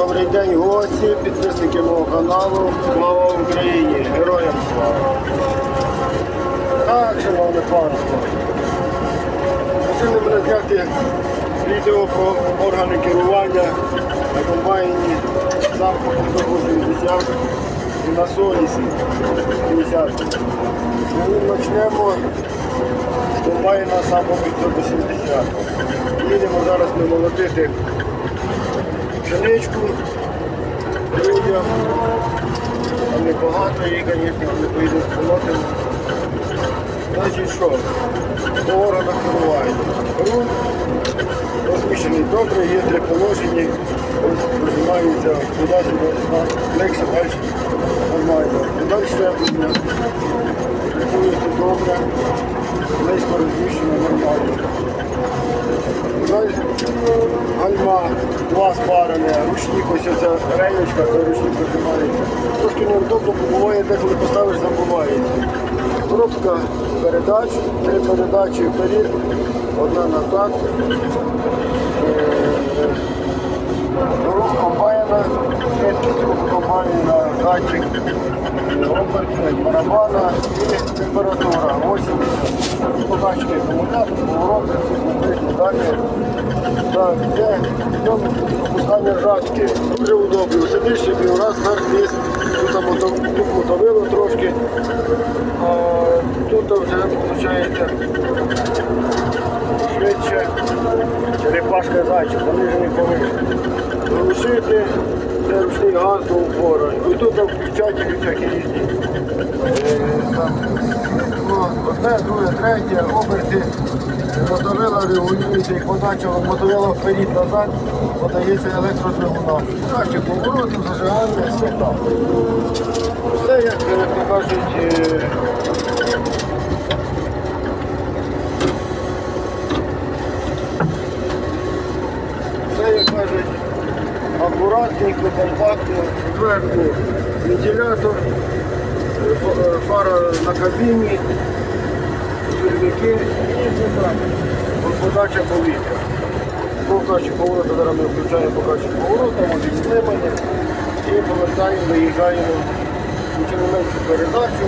Добрий день, гості, підписники мого каналу. Слава Україні! Героям слава! Так, шановне панство. Просили мене зняти відео про органи керування на комбайні Самко 580 і на Солісі 50. Ну, почнемо з комбайна Самко 580. Їдемо зараз ми молотити пшеничку людям. Небагато її, звісно, не поїдуть полотимо. Значить що? По органах керування. Розміщений добре, є три положення. Ось прижимаються туди-сюди, легше, далі нормально. Далі щеплення. Добре. Близько розміщено нормально. Гальма, два спарене, ручник, ось ця рейочка, то ручник прижимається. Трошки неудобно, бо буває, деколи поставиш, забувається. Коробка передач, три передачі вперед, одна назад. Рух комбайна, руху комбайна, датчик, оберт, барабана і температура 80. Покачки акумулятор, повороти, всі далі. Так, де опускання жатки. Удобно. Сидиш собі, раз вверх вниз, тут мотовило трошки. Тут вже виходить швидше черепашка зайчик, понижений повишений. Глушити, це газ до упора. І тут там включателі всякі різні. Е, там одне, друге, третє, оберти. Мотовила регулюється, як подача мотовила вперед-назад, подається електродвигуна. Краще поворотів, зажигання, світа. Все, як е, кажуть, е, Все, як кажуть, акуратненько, компактно, зверху вентилятор, е, фара на кабіні, черв'яки і подача повітря. Покачі поворота зараз ми включаємо покачі поворота, от відклимання і повертаємо, виїжджаємо у меншу передачу.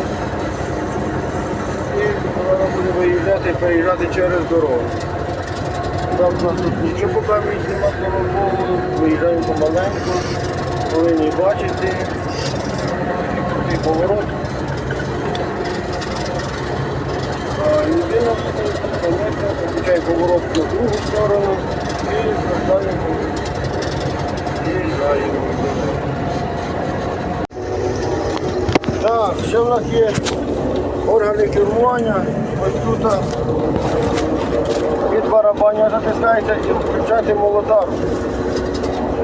І вона буде виїжджати і переїжджати через дорогу. Там у нас тут нічого поки знімати слава Богу, виїжджаємо помаленьку, повинні бачити. Крутий поворот. Людина включає поворот на другу сторону і звертаємо. Виїжджаємо. Так, ще в нас є органи керування. Ось тут від барабаня затискається і включати молотарку.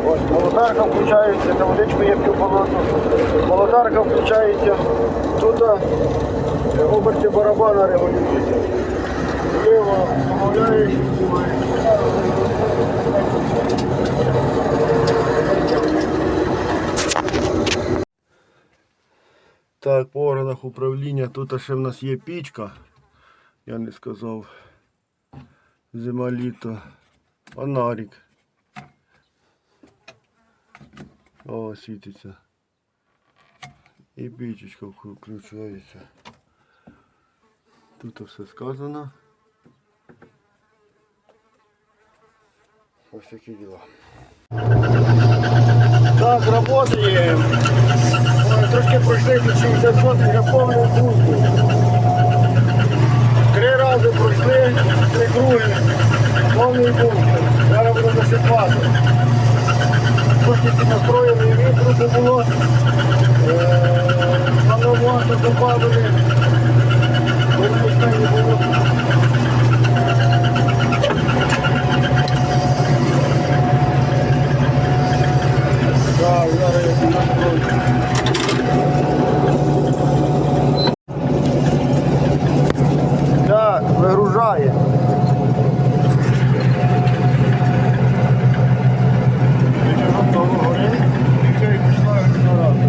Ось молотарка включається, на водичку є півболоту. Молотарка включається. Тут оберти барабана регулюються. Вліво домовляєш, Так, по органах управління тут ще в нас є пічка. Я не сказав. Зима літо. Фонарик. О, світиться. І пічечка вк- включається. Тут все сказано. Ось такі діла. Так. Ой, Трошки пройшли 60 сотень, я повний пункту. Три круги, повний бункер. Зараз будемо засипати. Трошки під настроєний вітру це було. Е, Планувати добавили. Випускання було. Так, зараз я під настрою. Так, вигружає. Готово горить. І все, і пішла генератор.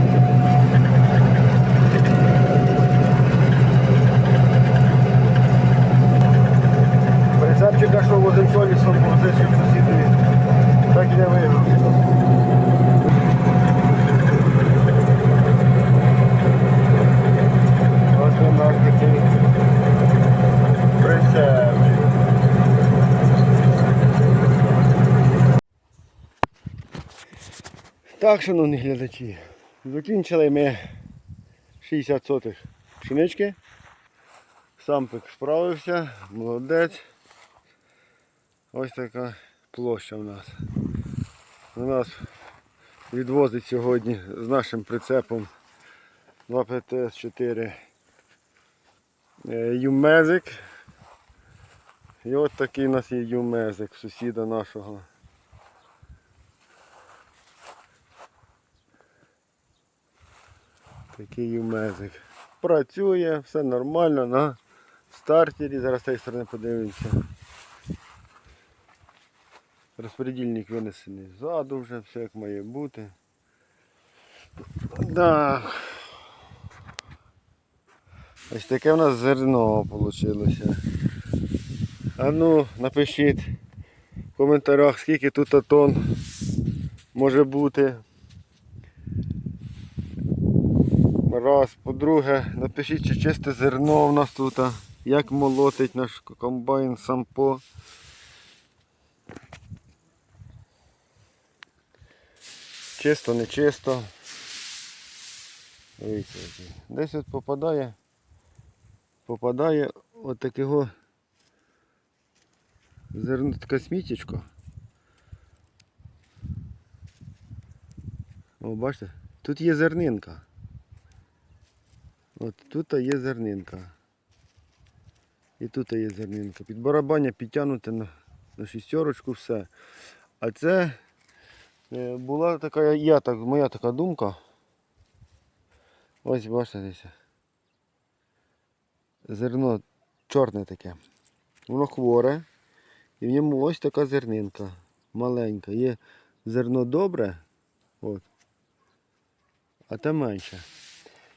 Так, шановні глядачі, закінчили ми 60 сотих пшенички. Сампик справився, молодець. Ось така площа в нас. У нас відвозить сьогодні з нашим прицепом 2 ПТС-4 Юмезик. І от такий у нас є Юмезик, сусіда нашого. Такий юмезик. Працює, все нормально на стартері. Зараз з цієї сторони подивимося. Розподільник винесений ззаду вже, все як має бути. Да. Ось таке в нас зерно вийшло. А ну, напишіть в коментарях, скільки тут тонн може бути. Раз, по-друге, напишіть, чи чисте зерно в нас тут, як молотить наш комбайн сампо. Чисто, не чисто. Дивіться. Десь от попадає, попадає от такого зерно, таке сміттячко. О, бачите, тут є зернинка. От тут є зернинка. І тут є зернинка. Під барабання підтягнуте на, на шістерочку все. А це е, була така, я так, моя така думка. Ось бачите. Зерно чорне таке. Воно хворе. І в ньому ось така зернинка. Маленька. Є зерно добре. От. А те менше.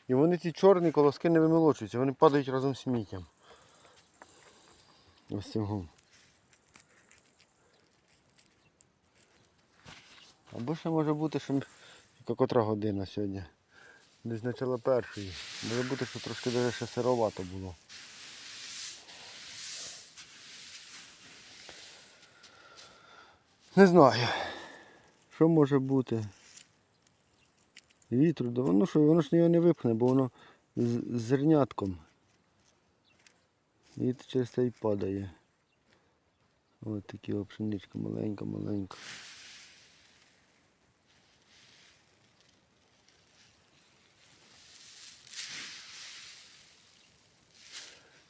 І вони ці чорні колоски не вимолочуються, вони падають разом з сміттям. Ось цього. Або ще може бути, що яка котра година сьогодні. Десь начало першої. Може бути, що трошки даже ще сировато було. Не знаю. Що може бути? Вітру, да воно що, воно ж його не випхне, бо воно з зернятком. І через це й падає. Ось такі пшеничка маленька, маленька.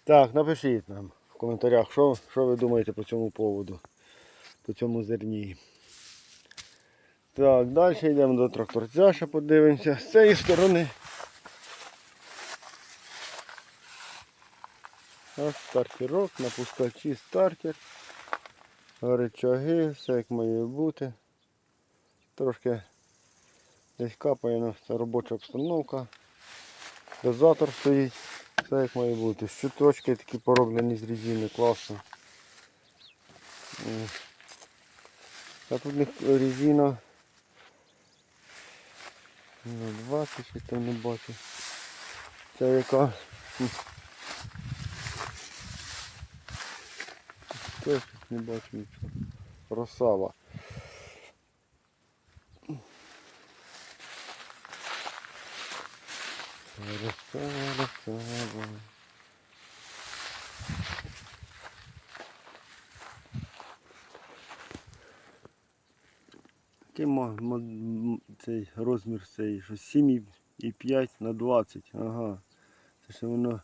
Так, напишіть нам в коментарях, що, що ви думаєте по цьому поводу, по цьому зерні. Так, далі йдемо до тракторця, ще подивимося. З цієї сторони. Ось стартерок, напускачі стартер. Рычаги, все як має бути. Трошки десь капає на це робоча обстановка. Дозатор стоїть, все як має бути. Щиточки такі пороблені з резини, класно. А тут резина Ну, 20 ще там не бачу. Це яка? Хм. Теж не бачу нічого. Росава. Росава, росава. Такий цей розмір цей, що 7,5 на 20. Ага. Це ще воно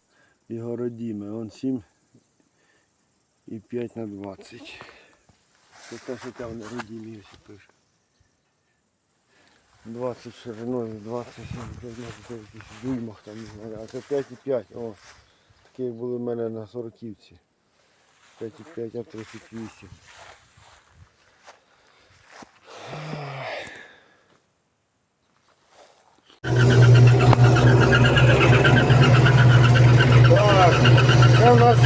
його родіме. Он 7,5 на 20. Це те, що там родімі ось пише. 20 шириною, 20 може, в дюймах там, не знаю. А це 5,5. О, такі були в мене на сороківці. 5,5, а 38. Так, це в нас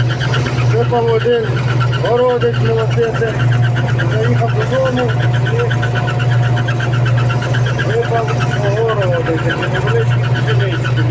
випав один городець молодець. Заїхав додому і випав городець, невеличкий пшенички.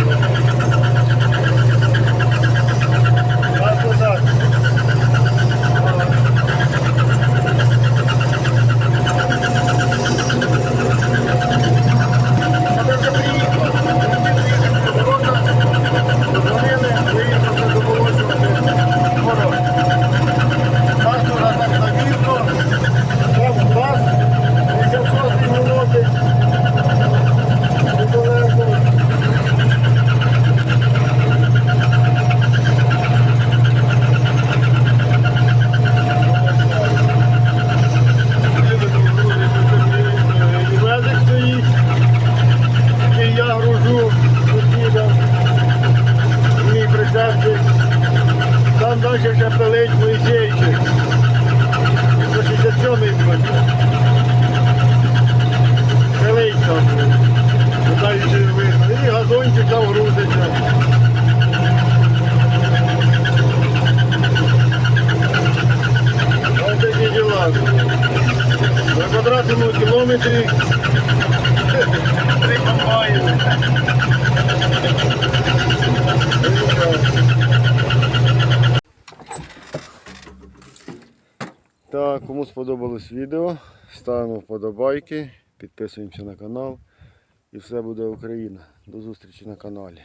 каже капелець Моїсейчик. 167-й Капелець там. Далі ну, видно. І газончик там грузиться. Ось такі діла. На квадратному кілометрі три комбайни. Так, кому сподобалось відео, ставимо вподобайки, підписуємося на канал. І все буде Україна. До зустрічі на каналі.